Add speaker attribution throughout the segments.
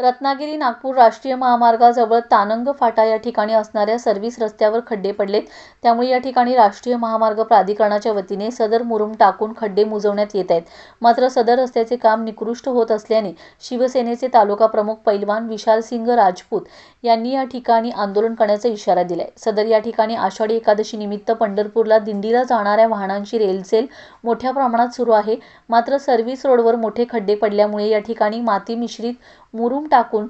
Speaker 1: रत्नागिरी नागपूर राष्ट्रीय महामार्गाजवळ तानंग फाटा या ठिकाणी असणाऱ्या सर्व्हिस रस्त्यावर खड्डे पडलेत. त्यामुळे या ठिकाणी राष्ट्रीय महामार्ग प्राधिकरणाच्या वतीने सदर मुरुम टाकून खड्डे मुजवण्यात येत आहेत. मात्र सदर रस्त्याचे काम निकृष्ट होत असल्याने शिवसेनेचे तालुका प्रमुख पैलवान विशाल सिंग राजपूत यांनी या ठिकाणी आंदोलन करण्याचा इशारा दिलाय. सदर या ठिकाणी आषाढी एकादशी निमित्त पंढरपूरला दिंडीला जाणाऱ्या वाहनांची रेलसेल मोठ्या प्रमाणात सुरू आहे. मात्र सर्व्हिस रोडवर मोठे खड्डे पडल्यामुळे या ठिकाणी माती मिश्रित मुरुम टाकून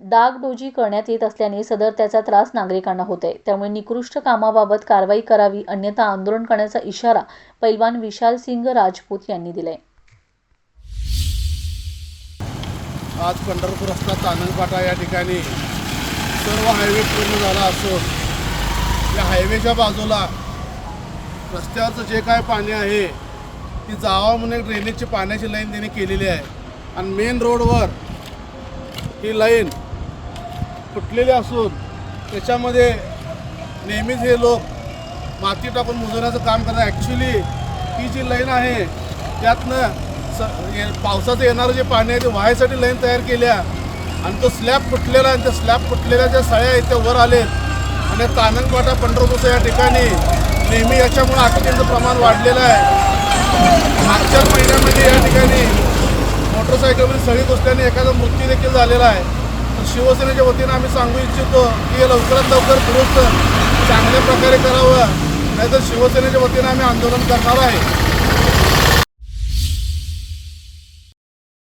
Speaker 1: डागडोजी करण्यात येत असल्याने सदर त्याचा त्रास नागरिकांना होत आहे त्यामुळे निकृष्ट कामाबाबत कारवाई करावी अन्यथा आंदोलन करण्याचा इशारा पैलवान विशाल सिंग राजपूत यांनी दिलाय.
Speaker 2: आज पंढरपूर रस्ता तानलपाटा या ठिकाणी सर्व हायवे पूर्ण झाला असून या हायवेच्या बाजूला रस्त्यावरचं जे काय पाणी आहे ती जावा म्हणून ड्रेनेजची पाण्याची लाईन त्यांनी केलेली आहे. आणि मेन रोडवर ही लाईन फुटलेली असून त्याच्यामध्ये नेहमीच हे लोक माती टाकून मुजवण्याचं काम करतात. ॲक्च्युली ही जी लाईन आहे त्यातनं स ये- पावसाचं येणारं जे पाणी आहे ते व्हायसाठी लाईन तयार केल्या आणि तो स्लॅब फुटलेला आहे. आणि त्या स्लॅब फुटलेल्या ज्या सळ्या आहेत त्या वर आलेत. आणि तानंगवाटा पंढरपूरचं या ठिकाणी नेहमी याच्यामुळे ॲक्सिडेंटचं प्रमाण वाढलेलं आहे. मागच्याच महिन्यामध्ये या ठिकाणी सळी गोष्टींनी एखादा मृत्यू देखील झालेला आहे. तर शिवसेनेच्या वतीनं आम्ही सांगू इच्छितो की हे लवकरात लवकर दुरुस्त चांगल्या प्रकारे करावं. नाहीतर शिवसेनेच्या वतीनं आम्ही आंदोलन करणार आहे.